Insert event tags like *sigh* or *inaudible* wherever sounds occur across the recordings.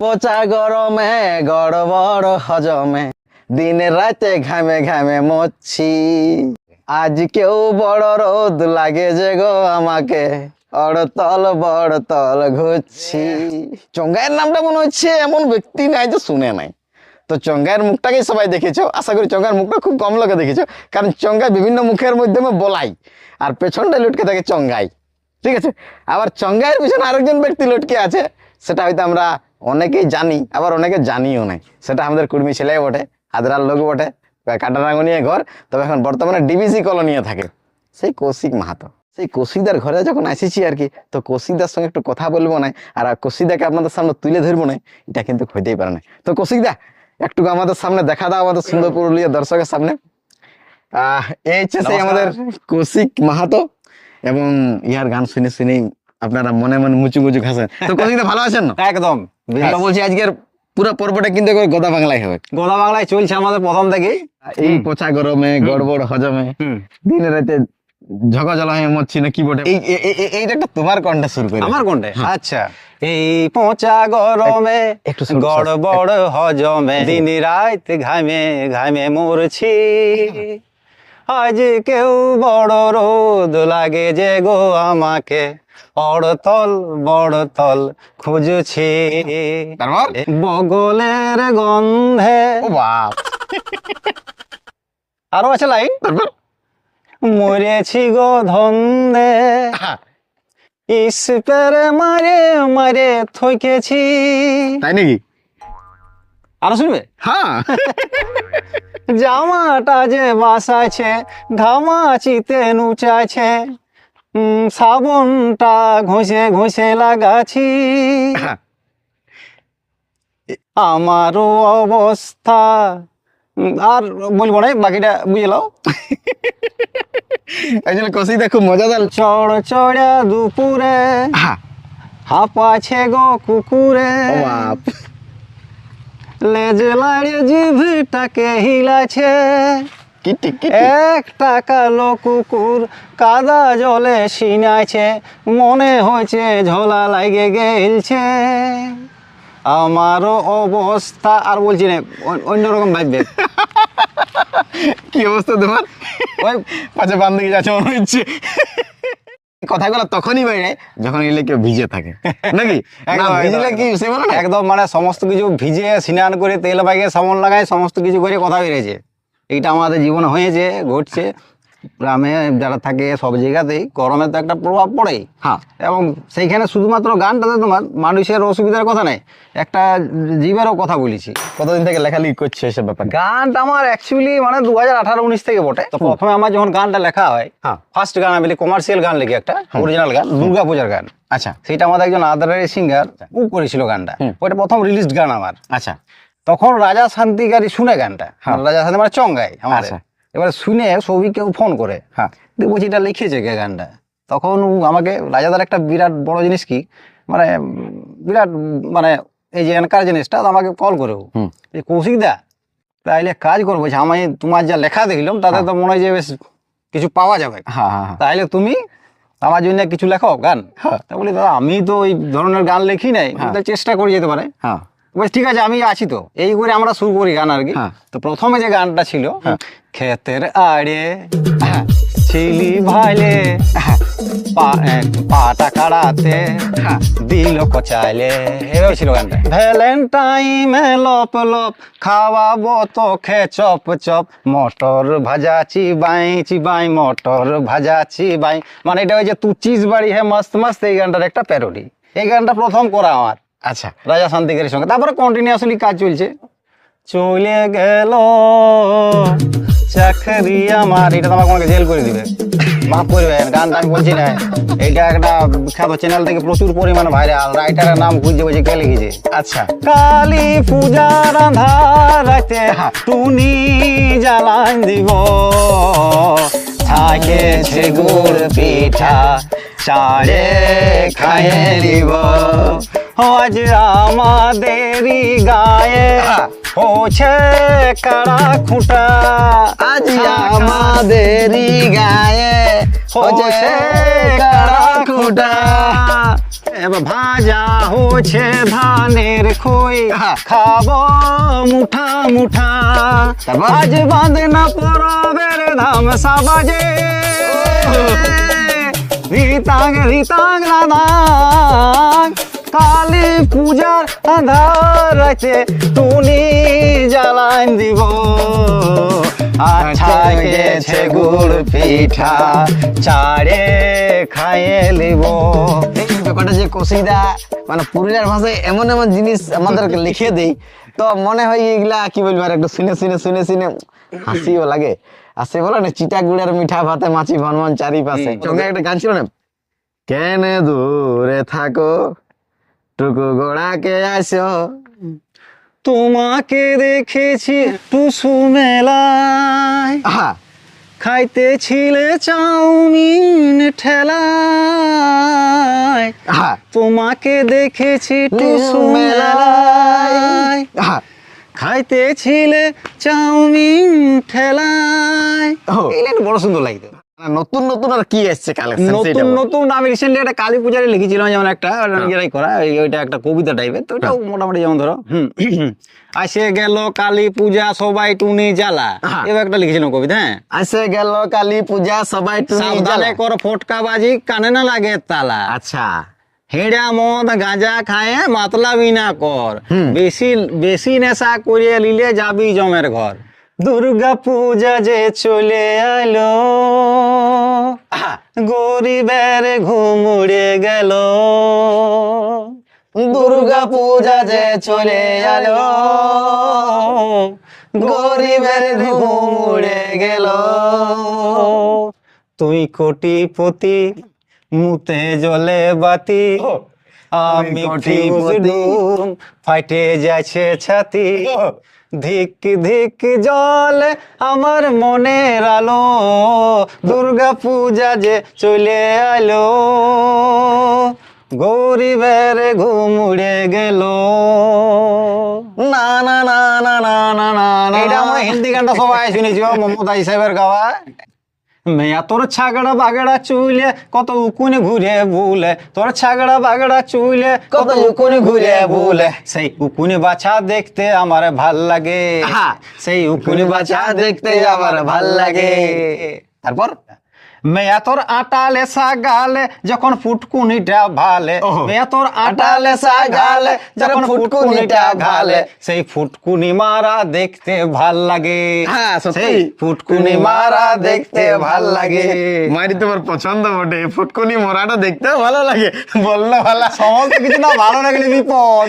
পচা গরমে, গড়বড় হজমে, দিন রাতে ঘামে ঘামে মচ্ছি আজ কেউ বড় রোদ লাগে যে গো আমাকে অড়তল বড়তল ঘুরছি। চঙ্গাইয়ের নামটা মনে হচ্ছে এমন ব্যক্তি নাই যে শুনে নাই। তো চঙ্গাইয়ের মুখটাকেই সবাই দেখেছ, আশা করি চঙ্গাইয়ের মুখটা খুব কম লোকে দেখেছ, কারণ চঙ্গাই বিভিন্ন মুখের মাধ্যমে বলাই, আর পেছনটা লুটকে থাকে চঙ্গাই। ঠিক আছে? আবার চঙ্গাইয়ের পিছনে আরেকজন ব্যক্তি লটকে আছে, সেটা হয়তো আমরা অনেকেই জানি আবার অনেকে জানিও নাই। সেটা আমাদের কুর্মি ছেলে বটে হাজরার লোক বটে কাটারাঙ্গনিয়ে ঘর তবে এখন বর্তমানে ডিবিসি কলোনিয়ে থাকে। সেই কৌশিক মাহাতো সেই কৌশিকদার ঘরে যখন আসিছি আর কি তো কৌশিকদার সঙ্গে একটু কথা বলব না আর কৌশিকদাকে আপনাদের সামনে তুলে ধরবো না এটা কিন্তু হইতেই পারে না। তো কৌশিকদা একটু আমাদের সামনে দেখা দাও আমাদের সুন্দর পুরুলিয়া দর্শকের সামনে। আহ এই হচ্ছে সেই আমাদের কৌশিক মাহাতো এবং ইয়ার গান শুনে শুনেই আপনারা মনে মনে মুচু মুচু খাসেন তো কৌশিকদা ভালো আছেন? না একদম। তো বলছি আজকের পুরো পর্বটা কিন্তু গোদা বাংলায় হবে। গোদা বাংলায় চলছে আমাদের প্রথম থেকেই। এই পচা গরমে গড়বড় হজমে দিনে রাতে ঝগজলা হয়ে মরছি না কি বটে এই এইটা একটা তোমার কণ্ঠে শুরু করে আমার কোনটা হ্যাঁ। আচ্ছা। এই পচা গরমে গড়বড় হজমে দিন রাত ঘামে ঘামে মরছি। আজ কেউ বড় রোদ লাগে যে গো আমাকে। অড়তল বড়তল খুঁজছি। বগলের গন্ধে। বাপ। আরও আছে লাইন? মরেছি গো ধন্দে। ইস্পেরে মারে মারে থইকেছি। তাই নাকি? আরও শুনবে? হ্যাঁ। *laughs* জামাটা যে বাসাছে ঘামাচিতে নুচাছে সাবনটা ঘষে ঘষে লাগাছি। আমারও অবস্থা আর বলব না বাকিটা বুঝে লাও আসলে খুব মজাদার চড় চড়া দুপুরে হ্যাঁ। হাঁপাছে গো কুকুরে। বাপ। লেজ লাড়িয়ে জিভটাকে হিলাছে। একটা কালো কুকুর কাদা জলে সিনাছে মনে হয়েছে ঝোলা লাগে গেলছে। আমারও অবস্থা আর বলছি না অন্যরকম ভাববে *laughs* কি অবস্থা তোমার? ওই পাশে বান্ধবী যাচ্ছে মনে হচ্ছে। কথাগুলো তখনই বাইরে যখন এলে কেউ ভিজে থাকে। *laughs* নাকি? ভিজলে কি সে বলে না? একদম মানে সমস্ত কিছু ভিজে স্নান করে তেল বাইকে সামন লাগায় সমস্ত কিছু করে কথা বেরিয়েছে এইটা আমাদের জীবনে হয়েছে ঘটছে। গ্রামে যারা থাকে সব জায়গাতেই গরমে তো একটা প্রভাব পড়েই। হ্যাঁ। এবং সেইখানে শুধুমাত্র গানটাতে তোমার মানুষের অসুবিধার কথা নাই একটা জীবেরও কথা বলেছি। কতদিন থেকে লেখালেখি করছে এসব ব্যাপার গানটা আমার অ্যাকচুয়ালি মানে দু হাজার আঠারো উনিশ থেকে বটে। তো প্রথমে আমার যখন গানটা লেখা হয় হ্যাঁ। ফার্স্ট গান আমি কমার্শিয়াল গান লিখি একটা অরিজিনাল গান দুর্গা পূজার গান। আচ্ছা। সেটা আমাদের একজন আদারের সিঙ্গার ও করেছিল গানটা। ওটা প্রথম রিলিজড গান আমার। আচ্ছা। তখন রাজা শান্তিকারী শুনে গানটা। হ্যাঁ। রাজা শান্তি মানে চঙ্গাই আমাদের। আচ্ছা। এবার শুনে সবই কেউ ফোন করে হ্যাঁ। দিয়ে বলছি এটা লিখেছে কে গানটা? তখন আমাকে রাজাদার একটা বিরাট বড় জিনিস কি মানে বিরাট মানে এই যে এনকার জিনিসটা আমাকে কল করে। যে কৌশিক দা তাইলে কাজ করব আমি তোমার যা লেখা দেখলাম তাতে তো মনে হয় যে বেশ কিছু পাওয়া যাবে। হ্যাঁ হ্যাঁ হ্যাঁ। তুমি আমার জন্য কিছু লেখো গান? হ্যাঁ। তা বলি দাদা আমি তো ওই ধরনের গান লিখি নাই। হ্যাঁ। তো চেষ্টা করে যেতে পারে। হ্যাঁ। বলছি ঠিক আছে আমি আছি তো। এই করে আমরা শুরু করি গান আর কি। হ্যাঁ। তো প্রথমে যে গানটা ছিল ক্ষেতের আড়ে ছিলি ভালে পা- পাটা কাড়াতে দিল কচাইলে এভাবে ছিল গানটা। ভ্যালেন্টাইনে লপ লপ খাওয়াবো তোকে চপ চপ মটর ভাজা চিবাই চিবাই মটর ভাজা চিবাই মানে এটা ওই যে তু চিজ বাড়ি হে মস্ত মস্ত এই গানটার একটা প্যারোডি। এই গানটা প্রথম করা আমার। আচ্ছা। রাজা শান্তিকারীর সঙ্গে। তারপরে কন্টিনিউয়াসলি কাজ চলছে। চলে গেল চাকরি আমার। এটা তো আমাকে আমাকে জেল করে দিবে। মাফ করবেন গানটা আমি বলছি না। এইটা একটা বিখ্যাত চ্যানেল থেকে প্রচুর পরিমাণে ভাইরাল রাইটারের নাম খুঁজে বলছে কে লিখেছে? আচ্ছা। কালী পূজার রাতে টুনি জ্বালান দিব। থাকেছে গুড় পিঠা চাড়ে খাইয়ে দিব। আজ আমাদেরই গায়ে হচ্ছে কাড়া খুঁটা? আজ আমাদেরই গায়ে হচ্ছে কাড়া খুঁটা? এবার ভাজা হচ্ছে ধানের খই। খাব মুঠা মুঠা? আজ বাঁধে না পরবের ধাম সাবাজে। রিতাং রিতাং রাধাং কালী পূজার আধার আছে টুনি জ্বালান দিব। আচ্ছা গেছে গুড় পিঠা চারে খাইয়ে লিব এই ব্যাপারটা যে কসিদা মানে পুরুলিয়ার ভাষায় এমন এমন জিনিস আমাদেরকে লিখে দেই তো মনে হয় এগুলা কি বলব আর একটু শুনে শুনে শুনে শুনে হাসিও লাগে। আর সে বলে না চিটা গুড়ের মিঠা ভাতে মাছি ভনভন চারিপাশে। সঙ্গে একটা গান ছিল না? কেন দূরে থাকো টুকু গোড়াকে আসো। তোমাকে দেখেছি টুসু মেলায় আহা। খাইতেছিলে চাউমিন ঠেলায়। আহা। তোমাকে দেখেছি টুসু মেলায়। আহা। খাইতেছিলে চাউমিন ঠেলায়। ও। একটু বড় সুন্দর লাগতো নতুন নতুন আর কি এসছে কালেকশন নতুন নতুন আমি রিসেন্টলি একটা কালী পূজারে লিখেছিলাম যেমন একটা ওটা করা ওইটা একটা কবিতা টাইপের তো ওটাও মোটামুটি যেমন ধরো আসে গেল কালী পূজা সবাই টুনি জ্বালা। হ্যাঁ। এবার একটা লিখেছিলাম কবিতা হ্যাঁ। আসে গেল কালী পূজা সবাই টুনি জ্বালা। কর ফটকা বাজি কানে না লাগে তালা। আচ্ছা। হেড়া মদ গাঁজা খায় মাতলা বিনা কর। বেশি বেশি নেশা করিয়ে নিলে যাবি জমের ঘর। দুর্গা পূজা যে চলে আলো গরিবের ঘুম উড়ে গেল। দুর্গা পূজা যে চলে এলো গরিবের ঘুম উড়ে গেল। তুই কোটিপতি, মুতে জলে বাতি আমি ফাটে যাচ্ছে ছাতি। ধিক ধিক জল আমার মনের আলো। দুর্গা পূজা যে চলে আলো। গৌরীবের ঘুম উড়ে গেল। না না না না না না না এটা আমার হিন্দি গানটা সবাই শুনেছি মমতা সাহেবের গাওয়া। মেয়া তোর ছাগড়া বাগড়া চুইলে কত উকুনে ঘুরে বুলে তোর ছাগড়া বাগড়া চুইলে কত উকুনে ঘুরে বুলে। সেই উকুনে বাছা দেখতে আমার ভালো লাগে। হ্যাঁ। সেই উকুনে বাছা দেখতে আমার ভালো লাগে। তারপর? মেয়া তোর আটালে সাগালে যখন ফুটকুনিটা ভালে। মেয়া তোর আটালে সাগালে যখন ফুটকুনিটা ভালে। সেই ফুটকুনি মারা দেখতে ভালো লাগে। হ্যাঁ, সেই ফুটকুনি মারা দেখতে ভালো লাগে। মারি তোমার পছন্দ বটে। ফুটকুনি মোরাটা দেখতে ভালো লাগে বললে ভালো। সমস্ত কিছু না ভালো লাগলে বিপদ।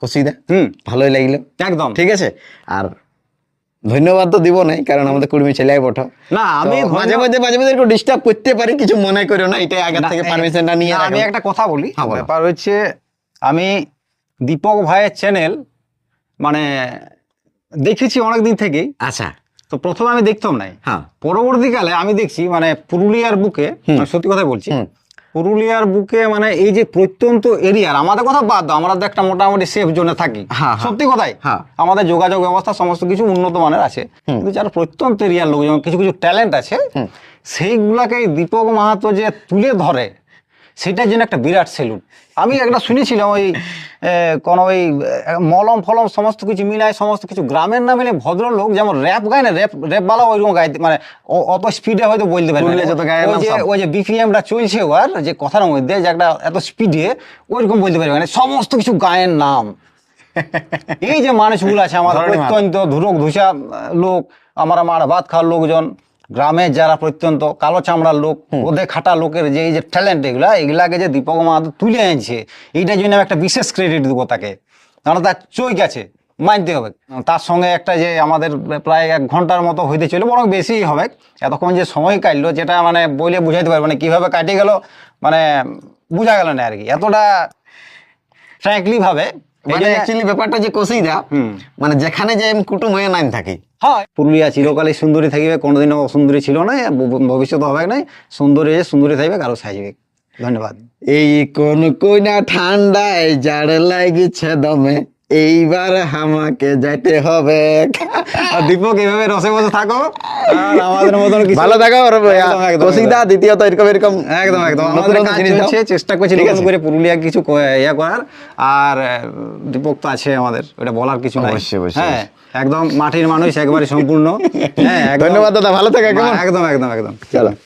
খুশিদা হুম। ভালোই লাগল। একদম। ঠিক আছে? আর ধন্যবাদ তো দিব নাই কারণ আমাদের কুর্মী ছেলে পঠো না আমি মাঝে মাঝে মাঝে মাঝে একটু ডিস্টার্ব করতে পারি কিছু মনে করো না এটা আগে থেকে পারমিশনটা নিয়ে আমি একটা কথা বলি হ্যাঁ, ব্যাপার হচ্ছে আমি দীপক ভাইয়ের চ্যানেল মানে দেখেছি অনেকদিন থেকেই। আচ্ছা। তো প্রথমে আমি দেখতাম নাই। হ্যাঁ। পরবর্তীকালে আমি দেখছি মানে পুরুলিয়ার বুকে মানে সত্যি কথা বলছি। পুরুলিয়ার বুকে মানে এই যে প্রত্যন্ত এরিয়ার আমাদের কথা বাদ দাও আমরা তো একটা মোটামুটি সেফ জোনে থাকি হ্যাঁ, হ্যাঁ। সত্যি কথাই হ্যাঁ। আমাদের যোগাযোগ ব্যবস্থা সমস্ত কিছু উন্নত মানের আছে কিন্তু যারা প্রত্যন্ত এরিয়ার লোকজন কিছু কিছু ট্যালেন্ট আছে। সেইগুলাকে দীপক মাহাতো যে তুলে ধরে সেটার জন্য একটা বিরাট সেলুট আমি একটা শুনেছিলাম ওই কোন ওই মলম ফলম সমস্ত কিছু মিলায় সমস্ত কিছু গ্রামের না মিলে ভদ্রলোক যেমন র্যাপ গায় না র্যাপ র্যাপ বালা ওইরকম গাইতে মানে অত স্পিডে হয়তো বলতে যত ওই যে। ওই যে বিপিএমটা চলছে ওর যে কথার মধ্যে যে একটা এত স্পিডে ওইরকম বলতে পারবে মানে সমস্ত কিছু গায়ের নাম *laughs* এই যে মানুষগুলো আছে আমাদের অত্যন্ত। ধুরক ধুসা লোক আমরা মার ভাত খাওয়ার লোকজন গ্রামের যারা প্রত্যন্ত কালো চামড়ার লোক ওদের খাটা লোকের যে এই যে ট্যালেন্ট এগুলা এগুলাকে যে দীপক মাহাতো তুলে এনেছে এইটার জন্য আমি একটা বিশেষ ক্রেডিট দেবো তাকে। কারণ তার চৈক আছে মানতে হবে। তার সঙ্গে একটা যে আমাদের প্রায় এক ঘণ্টার মতো হইতে চলে বরং বেশি হবে। এতক্ষণ যে সময় কাটলো যেটা মানে বলে বুঝাইতে পারব মানে কীভাবে কাটিয়ে গেল মানে বোঝা গেল না আর কি। এতটা ফ্র্যাঙ্কলি ভাবে এই মানে অ্যাকচুয়ালি ব্যাপারটা যে কষিদা। মানে যেখানে যে আমি কুটুম হয়ে নাম থাকি। হয়। পুরুলিয়া চিরকালে সুন্দরী থাকিবে কোনোদিনও অসুন্দরী ছিল না ভবিষ্যৎ হবে নাই সুন্দরী যে সুন্দরী থাকবে কারও সাজবে ধন্যবাদ। এই কোন কইনা ঠান্ডায় জাড় লাগিছে দমে এইবার আমাকে যাইতে হবে। *laughs* দীপক এইভাবে রসে বসে থাকো। আমাদের মতন ভালো থাকো একদম, একদম, কৌশিকদা দ্বিতীয়ত এরকম এরকম একদম একদম। আমাদের জিনিস দাও। চেষ্টা করছি ঠিক করে পুরুলিয়া কিছু ইয়ে করার। আর দীপক তো আছে আমাদের ওটা বলার কিছু নাই। হ্যাঁ একদম মাটির মানুষ একবারে সম্পূর্ণ। হ্যাঁ ধন্যবাদ দাদা ভালো থাকা একদম একদম একদম। চলো।